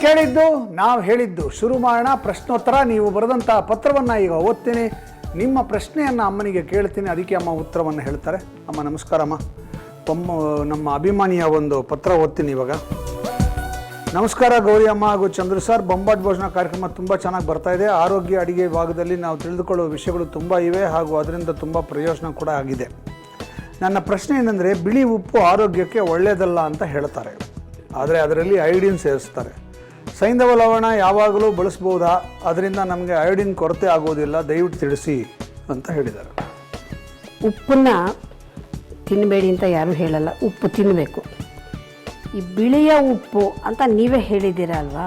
ಕೇಳಿದ್ದು, ನಾವು ಹೇಳಿದ್ದು ಶುರು ಮಾಡೋಣ, ಪ್ರಶ್ನೋತ್ತರ, ನೀವು ಬರೆದಂತಹ ಪತ್ರವನ್ನು ಈಗ ಓದ್ತೀನಿ. ನಿಮ್ಮ ಪ್ರಶ್ನೆಯನ್ನು ಅಮ್ಮನಿಗೆ ಕೇಳ್ತೀನಿ, ಅದಕ್ಕೆ ಅಮ್ಮ ಉತ್ತರವನ್ನು ಹೇಳ್ತಾರೆ. ಅಮ್ಮ, ನಮಸ್ಕಾರ ಅಮ್ಮ. ತಮ್ಮ, ನಮ್ಮ ಅಭಿಮಾನಿಯ ಒಂದು ಪತ್ರ ಓದ್ತೀನಿ ಇವಾಗ. ನಮಸ್ಕಾರ ಗೌರಿ ಅಮ್ಮ ಹಾಗೂ ಚಂದ್ರು ಸರ್. ಬೊಂಬಾಟ್ ಭೋಜನ ಕಾರ್ಯಕ್ರಮ ತುಂಬ ಚೆನ್ನಾಗಿ ಬರ್ತಾ ಇದೆ. ಆರೋಗ್ಯ ಅಡಿಗೆ ಭಾಗದಲ್ಲಿ ನಾವು ತಿಳಿದುಕೊಳ್ಳುವ ವಿಷಯಗಳು ತುಂಬ ಇವೆ ಹಾಗೂ ಅದರಿಂದ ತುಂಬ ಪ್ರಯೋಜನ ಕೂಡ ಆಗಿದೆ. ನನ್ನ ಪ್ರಶ್ನೆ ಏನಂದರೆ, ಬಿಳಿ ಉಪ್ಪು ಆರೋಗ್ಯಕ್ಕೆ ಒಳ್ಳೆಯದಲ್ಲ ಅಂತ ಹೇಳ್ತಾರೆ. ಆದರೆ ಅದರಲ್ಲಿ ಐಡಿನ್ ಸೇರಿಸ್ತಾರೆ. ಸೈಂಧವ ಲವಣ ಯಾವಾಗಲೂ ಬಳಸ್ಬೋದಾ? ಅದರಿಂದ ನಮಗೆ ಅಯೋಡಿನ್ ಕೊರತೆ ಆಗೋದಿಲ್ಲ, ದಯವಿಟ್ಟು ತಿಳಿಸಿ ಅಂತ ಹೇಳಿದ್ದಾರೆ. ಉಪ್ಪನ್ನ ತಿನ್ನಬೇಡಿ ಅಂತ ಯಾರೂ ಹೇಳಲ್ಲ, ಉಪ್ಪು ತಿನ್ನಬೇಕು ಈ ಬಿಳಿಯ ಉಪ್ಪು ಅಂತ ನೀವೇ ಹೇಳಿದ್ದೀರ ಅಲ್ವಾ?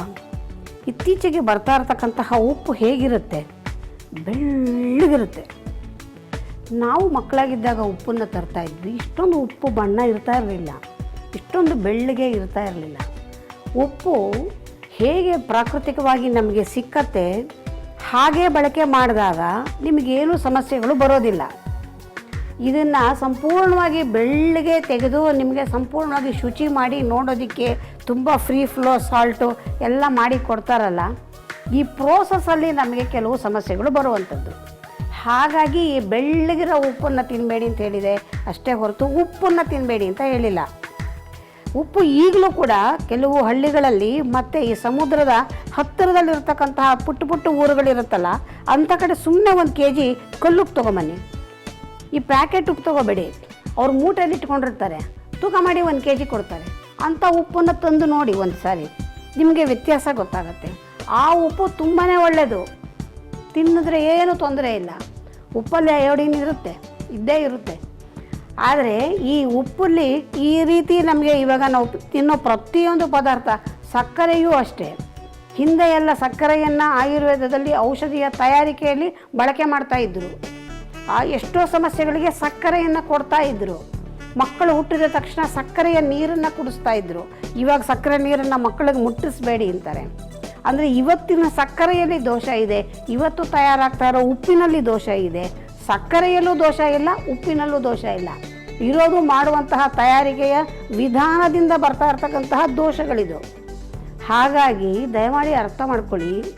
ಇತ್ತೀಚೆಗೆ ಬರ್ತಾ ಇರತಕ್ಕಂತಹ ಉಪ್ಪು ಹೇಗಿರುತ್ತೆ? ಬೆಳ್ಳಗಿರುತ್ತೆ. ನಾವು ಮಕ್ಕಳಾಗಿದ್ದಾಗ ಉಪ್ಪನ್ನು ತರ್ತಾ ಇದ್ವಿ. ಇಷ್ಟೊಂದು ಉಪ್ಪು ಬಣ್ಣ ಇರ್ತಾ ಇರಲಿಲ್ಲ. ಇಷ್ಟೊಂದು ಬೆಳ್ಳಗೆ ಇರ್ತಾ ಇರಲಿಲ್ಲ. ಉಪ್ಪು ಹೇಗೆ ಪ್ರಾಕೃತಿಕವಾಗಿ ನಮಗೆ ಸಿಕ್ಕತ್ತೆ, ಹಾಗೆ ಬಳಕೆ ಮಾಡಿದಾಗ ನಿಮಗೇನು ಸಮಸ್ಯೆಗಳು ಬರೋದಿಲ್ಲ. ಇದನ್ನು ಸಂಪೂರ್ಣವಾಗಿ ಬೆಳ್ಳಗೆ ತೆಗೆದು ನಿಮಗೆ ಸಂಪೂರ್ಣವಾಗಿ ಶುಚಿ ಮಾಡಿ ನೋಡೋದಕ್ಕೆ ತುಂಬ ಫ್ರೀ ಫ್ಲೋ ಸಾಲ್ಟು ಎಲ್ಲ ಮಾಡಿ ಕೊಡ್ತಾರಲ್ಲ, ಈ ಪ್ರೋಸೆಸ್ಸಲ್ಲಿ ನಮಗೆ ಕೆಲವು ಸಮಸ್ಯೆಗಳು ಬರುವಂಥದ್ದು. ಹಾಗಾಗಿ ಈ ಬೆಳ್ಳಗಿರೋ ಉಪ್ಪನ್ನು ತಿನ್ನಬೇಡಿ ಅಂತ ಹೇಳಿದೆ. ಅಷ್ಟೇ ಹೊರತು ಉಪ್ಪನ್ನು ತಿನ್ನಬೇಡಿ ಅಂತ ಹೇಳಿಲ್ಲ. ಉಪ್ಪು ಈಗಲೂ ಕೂಡ ಕೆಲವು ಹಳ್ಳಿಗಳಲ್ಲಿ ಮತ್ತು ಈ ಸಮುದ್ರದ ಹತ್ತಿರದಲ್ಲಿರ್ತಕ್ಕಂತಹ ಪುಟ್ಟ ಪುಟ್ಟ ಊರುಗಳಿರುತ್ತಲ್ಲ, ಅಂಥ ಕಡೆ ಸುಮ್ಮನೆ ಒಂದು ಕೆ ಜಿ ಕಲ್ಲುಪ್ಪು ತೊಗೊಂಬನ್ನಿ. ಈ ಪ್ಯಾಕೆಟ್ ಉಪ್ಪು ತೊಗೋಬೇಡಿ. ಅವ್ರು ಮೂಟೆಯಲ್ಲಿ ಇಟ್ಕೊಂಡಿರ್ತಾರೆ. ತೂಕ ಮಾಡಿ ಒಂದು ಕೆ ಜಿ ಕೊಡ್ತಾರೆ. ಅಂಥ ಉಪ್ಪನ್ನು ತಂದು ನೋಡಿ ಒಂದು ಸಾರಿ ನಿಮಗೆ ವ್ಯತ್ಯಾಸ ಗೊತ್ತಾಗುತ್ತೆ. ಆ ಉಪ್ಪು ತುಂಬಾ ಒಳ್ಳೆಯದು ತಿನ್ನಿದ್ರೆ ಏನೂ ತೊಂದರೆ ಇಲ್ಲ. ಉಪ್ಪಲ್ಲಿ ಅಯೋಡಿನ್ ಇರುತ್ತೆ. ಇದ್ದೇ ಇರುತ್ತೆ. ಆದರೆ ಈ ಉಪ್ಪಲ್ಲಿ ಈ ರೀತಿ ನಮಗೆ ಇವಾಗ ನಾವು ತಿನ್ನೋ ಪ್ರತಿಯೊಂದು ಪದಾರ್ಥ ಸಕ್ಕರೆಯೂ ಅಷ್ಟೇ. ಹಿಂದೆ ಎಲ್ಲ ಸಕ್ಕರೆಯನ್ನು ಆಯುರ್ವೇದದಲ್ಲಿ ಔಷಧಿಯ ತಯಾರಿಕೆಯಲ್ಲಿ ಬಳಕೆ ಮಾಡ್ತಾ ಇದ್ದರು ಆ ಎಷ್ಟೋ ಸಮಸ್ಯೆಗಳಿಗೆ ಸಕ್ಕರೆಯನ್ನು ಕೊಡ್ತಾ ಇದ್ದರು ಮಕ್ಕಳು ಹುಟ್ಟಿದ ತಕ್ಷಣ ಸಕ್ಕರೆಯ ನೀರನ್ನು ಕುಡಿಸ್ತಾ ಇದ್ದರು ಇವಾಗ ಸಕ್ಕರೆ ನೀರನ್ನು ಮಕ್ಕಳಿಗೆ ಮುಟ್ಟಿಸ್ಬೇಡಿ ಅಂತಾರೆ. ಅಂದರೆ ಇವತ್ತಿನ ಸಕ್ಕರೆಯಲ್ಲಿ ದೋಷ ಇದೆ, ಇವತ್ತು ತಯಾರಾಗ್ತಾ ಇರೋ ಉಪ್ಪಿನಲ್ಲಿ ದೋಷ ಇದೆ. ಸಕ್ಕರೆಯಲ್ಲೂ ದೋಷ ಇಲ್ಲ, ಉಪ್ಪಿನಲ್ಲೂ ದೋಷ ಇಲ್ಲ. ಇರೋದು ಮಾಡುವಂತಹ ತಯಾರಿಕೆಯ ವಿಧಾನದಿಂದ ಬರ್ತಾ ಇರ್ತಕ್ಕಂತಹ ದೋಷಗಳಿದು. ಹಾಗಾಗಿ ದಯಮಾಡಿ ಅರ್ಥ ಮಾಡ್ಕೊಳ್ಳಿ.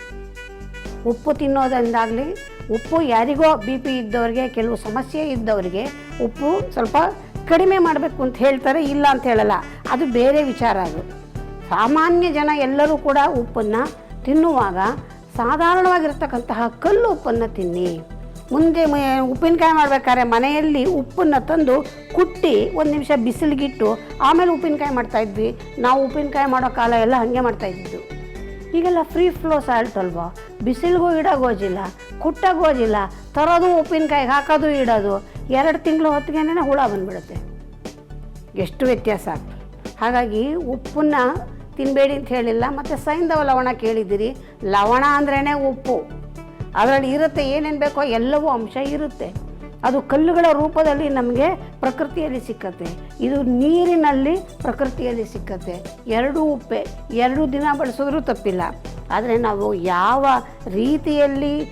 ಉಪ್ಪು ತಿನ್ನೋದ್ರಿಂದಾಗಲಿ, ಉಪ್ಪು ಯಾರಿಗೋ ಬಿ ಪಿ ಇದ್ದವರಿಗೆ, ಕೆಲವು ಸಮಸ್ಯೆ ಇದ್ದವರಿಗೆ ಉಪ್ಪು ಸ್ವಲ್ಪ ಕಡಿಮೆ ಮಾಡಬೇಕು ಅಂತ ಹೇಳ್ತಾರೆ, ಇಲ್ಲ ಅಂತ ಹೇಳಲ್ಲ. ಅದು ಬೇರೆ ವಿಚಾರ ಅದು. ಸಾಮಾನ್ಯ ಜನ ಎಲ್ಲರೂ ಕೂಡ ಉಪ್ಪನ್ನು ತಿನ್ನುವಾಗ ಸಾಧಾರಣವಾಗಿರ್ತಕ್ಕಂತಹ ಕಲ್ಲು ಉಪ್ಪನ್ನು ತಿನ್ನಿ. ಮುಂದೆ ಉಪ್ಪಿನಕಾಯಿ ಮಾಡ್ಬೇಕಾದ್ರೆ ಮನೆಯಲ್ಲಿ ಉಪ್ಪನ್ನು ತಂದು ಕುಟ್ಟಿ ಒಂದು ನಿಮಿಷ ಬಿಸಿಲಿಗಿಟ್ಟು ಆಮೇಲೆ ಉಪ್ಪಿನಕಾಯಿ ಮಾಡ್ತಾಯಿದ್ವಿ ನಾವು ಉಪ್ಪಿನಕಾಯಿ ಮಾಡೋ ಕಾಲ ಎಲ್ಲ ಹಾಗೆ ಮಾಡ್ತಾಯಿದ್ದು ಈಗೆಲ್ಲ ಫ್ರೀ ಫ್ಲೋ ಸಾಲ್ಟ್ ಅಲ್ವಾ? ಬಿಸಿಲಿಗೂ ಇಡೋಗೋಜಿಲ್ಲ ಕುಟ್ಟಗೋಜಿಲ್ಲ ತರೋದು ಉಪ್ಪಿನಕಾಯಿಗೆ ಹಾಕೋದು ಇಡೋದು ಎರಡು ತಿಂಗಳು ಹೊತ್ತಿಗೆನೇ ಹುಳ ಬಂದುಬಿಡುತ್ತೆ. ಎಷ್ಟು ವ್ಯತ್ಯಾಸ. ಹಾಗಾಗಿ ಉಪ್ಪನ್ನು ತಿನ್ನಬೇಡಿ ಅಂತ ಹೇಳಿಲ್ಲ, ಮತ್ತು ಸೈಂಧವ ಲವಣ ಕೇಳಿದ್ದೀರಿ. ಲವಣ ಅಂದ್ರೇ ಉಪ್ಪು. ಅದರಲ್ಲಿ ಇರುತ್ತೆ ಏನೇನು ಬೇಕೋ ಎಲ್ಲವೂ ಅಂಶ ಇರುತ್ತೆ. ಅದು ಕಲ್ಲುಗಳ ರೂಪದಲ್ಲಿ ನಮಗೆ ಪ್ರಕೃತಿಯಲ್ಲಿ ಸಿಕ್ಕತ್ತೆ. ಇದು ನೀರಿನಲ್ಲಿ ಪ್ರಕೃತಿಯಲ್ಲಿ ಸಿಕ್ಕತ್ತೆ. ಎರಡೂ ಉಪ್ಪೆ, ಎರಡು ದಿನ ಬಳಸಿದ್ರೂ ತಪ್ಪಿಲ್ಲ. ಆದರೆ ನಾವು ಯಾವ ರೀತಿಯಲ್ಲಿ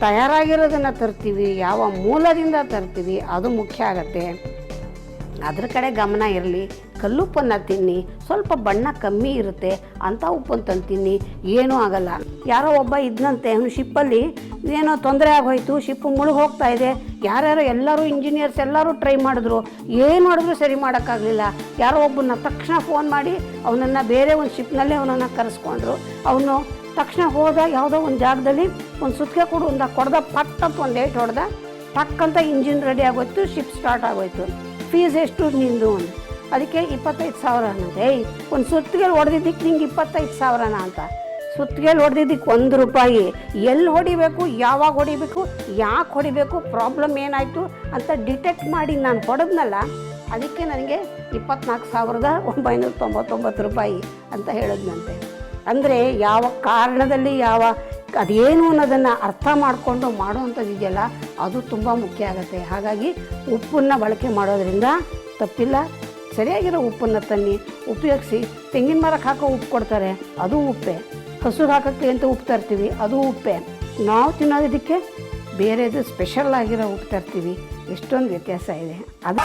ತಯಾರಾಗಿರೋದನ್ನು ತರ್ತೀವಿ, ಯಾವ ಮೂಲದಿಂದ ತರ್ತೀವಿ, ಅದು ಮುಖ್ಯ ಆಗತ್ತೆ. ಅದ್ರ ಕಡೆ ಗಮನ ಇರಲಿ. ಕಲ್ಲುಪ್ಪನ್ನು ತಿನ್ನಿ, ಸ್ವಲ್ಪ ಬಣ್ಣ ಕಮ್ಮಿ ಇರುತ್ತೆ ಅಂಥ ಉಪ್ಪನ್ನು ತಂದು ತಿನ್ನಿ, ಏನೂ ಆಗಲ್ಲ. ಯಾರೋ ಒಬ್ಬ ಇದ್ನಂತೆ, ಅವನು ಶಿಪ್ಪಲ್ಲಿ, ಏನೋ ತೊಂದರೆ ಆಗೋಯ್ತು, ಶಿಪ್ಪು ಮುಳುಗಿ ಹೋಗ್ತಾ ಇದೆ. ಯಾರ್ಯಾರೋ ಎಲ್ಲರೂ ಇಂಜಿನಿಯರ್ಸ್ ಎಲ್ಲರೂ ಟ್ರೈ ಮಾಡಿದ್ರು, ಏನು ಮಾಡಿದ್ರು ಸರಿ ಮಾಡೋಕ್ಕಾಗಲಿಲ್ಲ. ಯಾರೋ ಒಬ್ಬನ ತಕ್ಷಣ ಫೋನ್ ಮಾಡಿ, ಅವನನ್ನು ಬೇರೆ ಒಂದು ಶಿಪ್ನಲ್ಲೇ ಅವನನ್ನು ಕರೆಸ್ಕೊಂಡ್ರು. ಅವನು ತಕ್ಷಣ ಹೋದ ಯಾವುದೋ ಒಂದು ಜಾಗದಲ್ಲಿ ಒಂದು ಸುತ್ತಿಗೆ ಕೊಡು ಒಂದು ಕೊಡ್ದ, ಪಟ್ ಅಂತ ಒಂದು ಏಟ್ ಹೊಡೆದ, ಟಕ್ ಅಂತ ಇಂಜಿನ್ ರೆಡಿ ಆಗೋಯ್ತು ಶಿಪ್ ಸ್ಟಾರ್ಟ್ ಆಗೋಯ್ತು. ಫೀಸ್ ಎಷ್ಟು ನಿಂದು ಅಂದ ಅದಕ್ಕೆ ಇಪ್ಪತ್ತೈದು ಸಾವಿರ ಅನ್ನೋದು ಒಂದು ಸುತ್ತಿಗೆ ಹೊಡೆದಿದ್ದಕ್ಕೆ ನಿಂಗೆ ಇಪ್ಪತ್ತೈದು ಸಾವಿರನ ಅಂತ. ಸುತ್ತಿಗೆ ಹೊಡೆದಿದ್ದಕ್ಕೆ ಒಂದು ರೂಪಾಯಿ. ಎಲ್ಲಿ ಹೊಡಿಬೇಕು, ಯಾವಾಗ ಹೊಡಿಬೇಕು, ಯಾಕೆ ಹೊಡಿಬೇಕು, ಪ್ರಾಬ್ಲಮ್ ಏನಾಯಿತು ಅಂತ ಡಿಟೆಕ್ಟ್ ಮಾಡಿ ನಾನು ಹೊಡೆದ್ನಲ್ಲ, ಅದಕ್ಕೆ ನನಗೆ ಇಪ್ಪತ್ನಾಲ್ಕು ಸಾವಿರದ ಒಂಬೈನೂರ ತೊಂಬತ್ತೊಂಬತ್ತು ರೂಪಾಯಿ ಅಂತ ಹೇಳಿದ್ನಂತೆ. ಅಂದರೆ ಯಾವ ಕಾರಣದಲ್ಲಿ ಯಾವ, ಅದೇನು ಅನ್ನೋದನ್ನು ಅರ್ಥ ಮಾಡಿಕೊಂಡು ಮಾಡುವಂಥದ್ದಿದೆಯಲ್ಲ ಅದು ತುಂಬ ಮುಖ್ಯ ಆಗುತ್ತೆ. ಹಾಗಾಗಿ ಉಪ್ಪನ್ನು ಬಳಕೆ ಮಾಡೋದರಿಂದ ತಪ್ಪಿಲ್ಲ ಸರಿಯಾಗಿರೋ ಉಪ್ಪನ್ನು ತನ್ನಿ ಉಪಯೋಗಿಸಿ ತೆಂಗಿನ ಮರಕ್ಕೆ ಹಾಕೋ ಉಪ್ಪು ಕೊಡ್ತಾರೆ. ಅದು ಉಪ್ಪೆ. ಹಸುರು ಹಾಕೋಕ್ಕೆ ಅಂತ ಉಪ್ಪು ತರ್ತೀವಿ? ಅದು ಉಪ್ಪೆ. ನಾವು ತಿನ್ನೋದಕ್ಕೆ ಬೇರೆದು ಸ್ಪೆಷಲ್ ಆಗಿರೋ ಉಪ್ಪು ತರ್ತೀವಿ. ಎಷ್ಟೊಂದು ವ್ಯತ್ಯಾಸ ಇದೆ. ಅದು